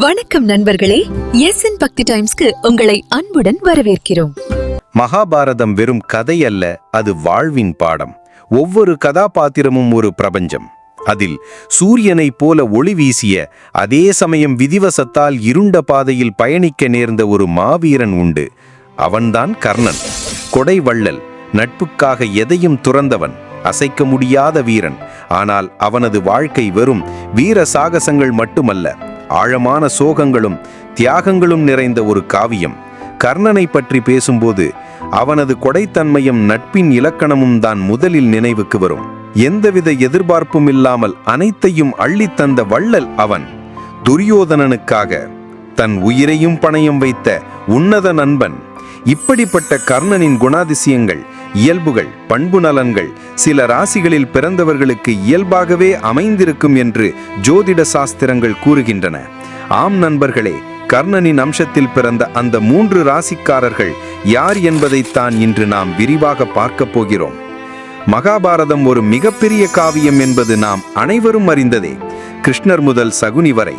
வணக்கம் நண்பர்களே. S N பக்தி டைம்ஸ்க்கு உங்களை அன்புடன் வரவேற்கிறோம். மகாபாரதம் வெறும் கதை அல்ல அது வாழ்வின் பாடம். ஒவ்வொரு கதாபாத்திரமும் ஒரு பிரபஞ்சம். அதில் சூரியனைப் போல ஒளி வீசிய அதே சமயம் விதிவசத்தால் இருண்ட பாதையில் பயணிக்க நேர்ந்த ஒரு மாவீரன் உண்டு. அவன்தான் கர்ணன். கொடை வள்ளல் நட்புக்காக எதையும் துறந்தவன் அசைக்க முடியாத வீரன். ஆனால் அவனது வாழ்க்கை வெறும் வீர சாகசங்கள் மட்டுமல்ல. ஆழமான சோகங்களும் தியாகங்களும் நிறைந்த ஒரு காவியம். கர்ணனை பற்றி பேசும்போது அவனது கொடைத்தன்மையும் நட்பின் இலக்கணமும் தான் முதலில் நினைவுக்கு வரும். எந்தவித எதிர்பார்ப்பும் இல்லாமல் அனைத்தையும் அள்ளித்தந்த வள்ளல் அவன். துரியோதனனுக்காக தன் உயிரையும் பணயம் வைத்த உன்னத நண்பன். இப்படிப்பட்ட கர்ணனின் குணாதிசயங்கள் இயல்புகள் பண்பு நலன்கள் சில ராசிகளில் பிறந்தவர்களுக்கு இயல்பாகவே அமைந்திருக்கும் என்று ஜோதிட சாஸ்திரங்கள் கூறுகின்றன. ஆம் நண்பர்களே கர்ணனின் அம்சத்தில் பிறந்த அந்த மூன்று ராசிக்காரர்கள் யார் என்பதைத்தான் இன்று நாம் விரிவாக பார்க்கப் போகிறோம். மகாபாரதம் ஒரு மிகப்பெரிய காவியம் என்பது நாம் அனைவரும் அறிந்ததே. கிருஷ்ணர் முதல் சகுனி வரை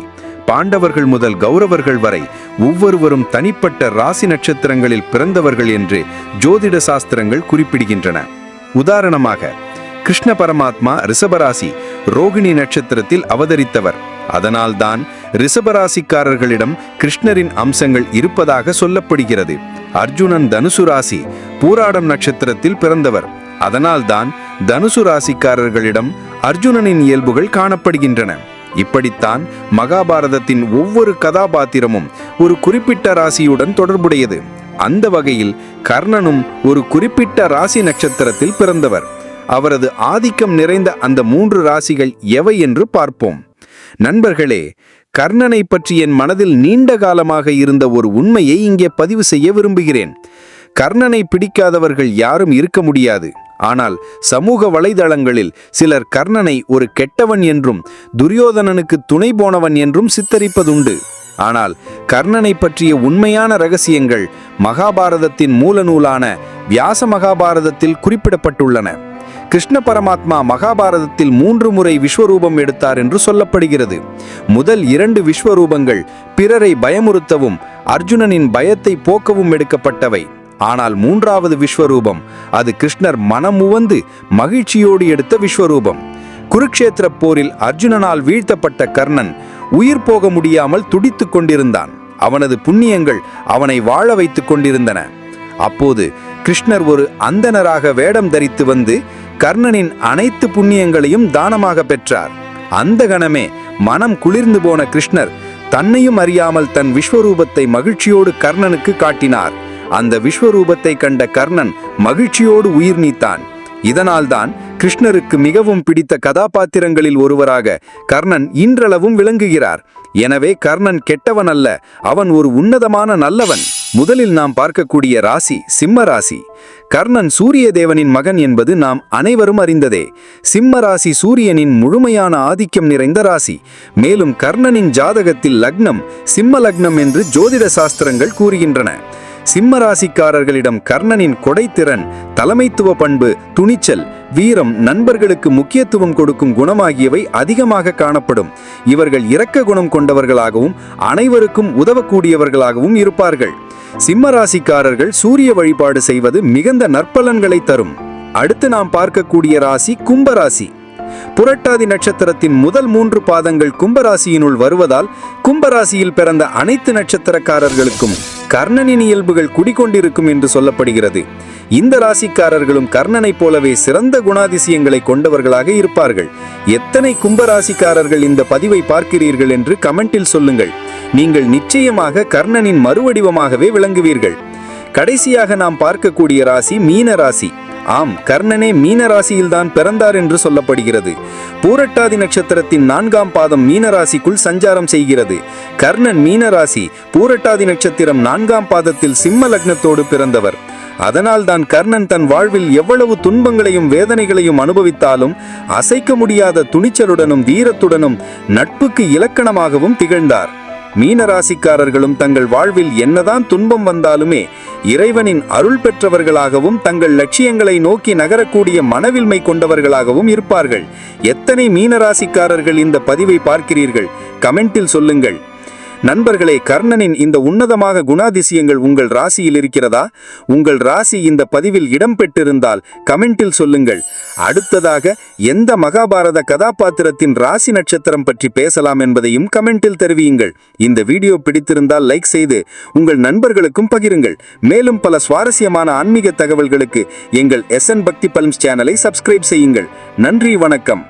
பாண்டவர்கள் முதல் கௌரவர்கள் வரை ஒவ்வொருவரும் தனிப்பட்ட ராசி நட்சத்திரங்களில் பிறந்தவர்கள் என்று ஜோதிட சாஸ்திரங்கள் குறிப்பிடுகின்றன. உதாரணமாக கிருஷ்ண பரமாத்மா ரிஷபராசி ரோகிணி நட்சத்திரத்தில் அவதரித்தவர். அதனால்தான் ரிஷபராசிக்காரர்களிடம் கிருஷ்ணரின் அம்சங்கள் இருப்பதாக சொல்லப்படுகிறது. அர்ஜுனன் தனுசு ராசி பூராடம் நட்சத்திரத்தில் பிறந்தவர். அதனால்தான் தனுசு ராசிக்காரர்களிடம் அர்ஜுனனின் இயல்புகள் காணப்படுகின்றன. இப்படித்தான் மகாபாரதத்தின் ஒவ்வொரு கதாபாத்திரமும் ஒரு குறிப்பிட்ட ராசியுடன் தொடர்புடையது. அந்த வகையில் கர்ணனும் ஒரு குறிப்பிட்ட ராசி நட்சத்திரத்தில் பிறந்தவர். அவரது ஆதிக்கம் நிறைந்த அந்த மூன்று ராசிகள் எவை என்று பார்ப்போம். நண்பர்களே கர்ணனை பற்றி என் மனதில் நீண்ட காலமாக இருந்த ஒரு உண்மையை இங்கே பதிவு செய்ய விரும்புகிறேன். கர்ணனை பிடிக்காதவர்கள் யாரும் இருக்க முடியாது. ஆனால் சமூக வலைதளங்களில் சிலர் கர்ணனை ஒரு கெட்டவன் என்றும் துரியோதனனுக்கு துணை போனவன் என்றும் சித்தரிப்பதுண்டு. ஆனால் கர்ணனை பற்றிய உண்மையான ரகசியங்கள் மகாபாரதத்தின் மூல நூலான வியாச மகாபாரதத்தில் குறிப்பிடப்பட்டுள்ளன. கிருஷ்ண பரமாத்மா மகாபாரதத்தில் மூன்று முறை விஸ்வரூபம் எடுத்தார் என்று சொல்லப்படுகிறது. முதல் இரண்டு விஸ்வரூபங்கள் பிறரை பயமுறுத்தவும் அர்ஜுனனின் பயத்தை போக்கவும் எடுக்கப்பட்டவை. ஆனால் மூன்றாவது விஸ்வரூபம் அது கிருஷ்ணர் மனமுவந்து மகிழ்ச்சியோடு எடுத்த விஸ்வரூபம். குருக்ஷேத்திர போரில் அர்ஜுனனால் வீழ்த்தப்பட்ட கர்ணன் உயிர் போக முடியாமல் துடித்துக் கொண்டிருந்தான். அவனது புண்ணியங்கள் அவனை வாழ வைத்துக் கொண்டிருந்தன. அப்போது கிருஷ்ணர் ஒரு அந்தனராக வேடம் தரித்து வந்து கர்ணனின் அனைத்து புண்ணியங்களையும் தானமாக பெற்றார். அந்த கணமே மனம் குளிர்ந்து போன கிருஷ்ணர் தன்னையும் அறியாமல் தன் விஸ்வரூபத்தை மகிழ்ச்சியோடு கர்ணனுக்கு காட்டினார். அந்த விஸ்வரூபத்தை கண்ட கர்ணன் மகிழ்ச்சியோடு உயிர் நீத்தான். இதனால்தான் கிருஷ்ணருக்கு மிகவும் பிடித்த கதாபாத்திரங்களில் ஒருவராக கர்ணன் இன்றளவும் விளங்குகிறார். எனவே கர்ணன் கெட்டவன் அல்ல அவன் ஒரு உன்னதமான நல்லவன். முதலில் நாம் பார்க்கக்கூடிய ராசி சிம்ம ராசி. கர்ணன் சூரிய தேவனின் மகன் என்பது நாம் அனைவரும் அறிந்ததே. சிம்ம ராசி சூரியனின் முழுமையான ஆதிக்கம் நிறைந்த ராசி. மேலும் கர்ணனின் ஜாதகத்தில் லக்னம் சிம்ம லக்னம் என்று ஜோதிட சாஸ்திரங்கள் கூறுகின்றன. சிம்ம ராசிக்காரர்களிடம் கர்ணனின் கொடைத்திறன் தலைமைத்துவ பண்பு துணிச்சல் வீரம் நண்பர்களுக்கு முக்கியத்துவம் கொடுக்கும் குணமாகியவை அதிகமாக காணப்படும். இவர்கள் இரக்க குணம் கொண்டவர்களாகவும் அனைவருக்கும் உதவக்கூடியவர்களாகவும் இருப்பார்கள். சிம்ம ராசிக்காரர்கள் சூரிய வழிபாடு செய்வது மிகுந்த நற்பலன்களை தரும். அடுத்து நாம் பார்க்கக்கூடிய ராசி கும்பராசி. புரட்டாதி நட்சத்திரத்தின் முதல் மூன்று பாதங்கள் கும்பராசியினுள் வருவதால் கும்பராசியில் பிறந்த அனைத்து நட்சத்திரக்காரர்களுக்கும் கர்ணனின் இயல்புகள் குடிக்கொண்டிருக்கும் என்று சொல்லப்படுகிறது. இந்த ராசிக்காரர்களும் கர்ணனைப் போலவே சிறந்த குணாதிசயங்களை கொண்டவர்களாக இருப்பார்கள். எத்தனை கும்பராசிக்காரர்கள் இந்த பதிவை பார்க்கிறீர்கள் என்று கமெண்டில் சொல்லுங்கள். நீங்கள் நிச்சயமாக கர்ணனின் மறுவடிவமாகவே விளங்குவீர்கள். கடைசியாக நாம் பார்க்கக்கூடிய ராசி மீன ராசி. ஆம் கர்ணனே மீன ராசியில்தான் பிறந்தார் என்று சொல்லப்படுகிறது. பூரட்டாதி நட்சத்திரத்தின் நான்காம் பாதம் மீனராசிக்குள் சஞ்சாரம் செய்கிறது. கர்ணன் மீனராசி பூரட்டாதி நட்சத்திரம் நான்காம் பாதத்தில் சிம்ம லக்னத்தோடு பிறந்தவர். அதனால்தான் கர்ணன் தன் வாழ்வில் எவ்வளவு துன்பங்களையும் வேதனைகளையும் அனுபவித்தாலும் அசைக்க முடியாத துணிச்சலுடனும் வீரத்துடனும் நட்புக்கு இலக்கணமாகவும் திகழ்ந்தார். மீனராசிக்காரர்களும் தங்கள் வாழ்வில் என்னதான் துன்பம் வந்தாலுமே இறைவனின் அருள் பெற்றவர்களாகவும் தங்கள் லட்சியங்களை நோக்கி நகரக்கூடிய மனவில்மை கொண்டவர்களாகவும் இருப்பார்கள். எத்தனை மீனராசிக்காரர்கள் இந்த பதிவை பார்க்கிறீர்கள்? கமெண்டில் சொல்லுங்கள். நண்பர்களே கர்ணனின் இந்த உன்னதமாக குணாதிசயங்கள் உங்கள் ராசியில் இருக்கிறதா? உங்கள் ராசி இந்த பதிவில் இடம்பெற்றிருந்தால் கமெண்டில் சொல்லுங்கள். அடுத்ததாக எந்த மகாபாரத கதாபாத்திரத்தின் ராசி நட்சத்திரம் பற்றி பேசலாம் என்பதையும் கமெண்டில் தெரிவியுங்கள். இந்த வீடியோ பிடித்திருந்தால் லைக் செய்து உங்கள் நண்பர்களுக்கும் பகிருங்கள். மேலும் பல சுவாரஸ்யமான ஆன்மீக தகவல்களுக்கு எங்கள் எஸ்என் பக்தி பல்ம்ஸ் சேனலை சப்ஸ்கிரைப் செய்யுங்கள். நன்றி வணக்கம்.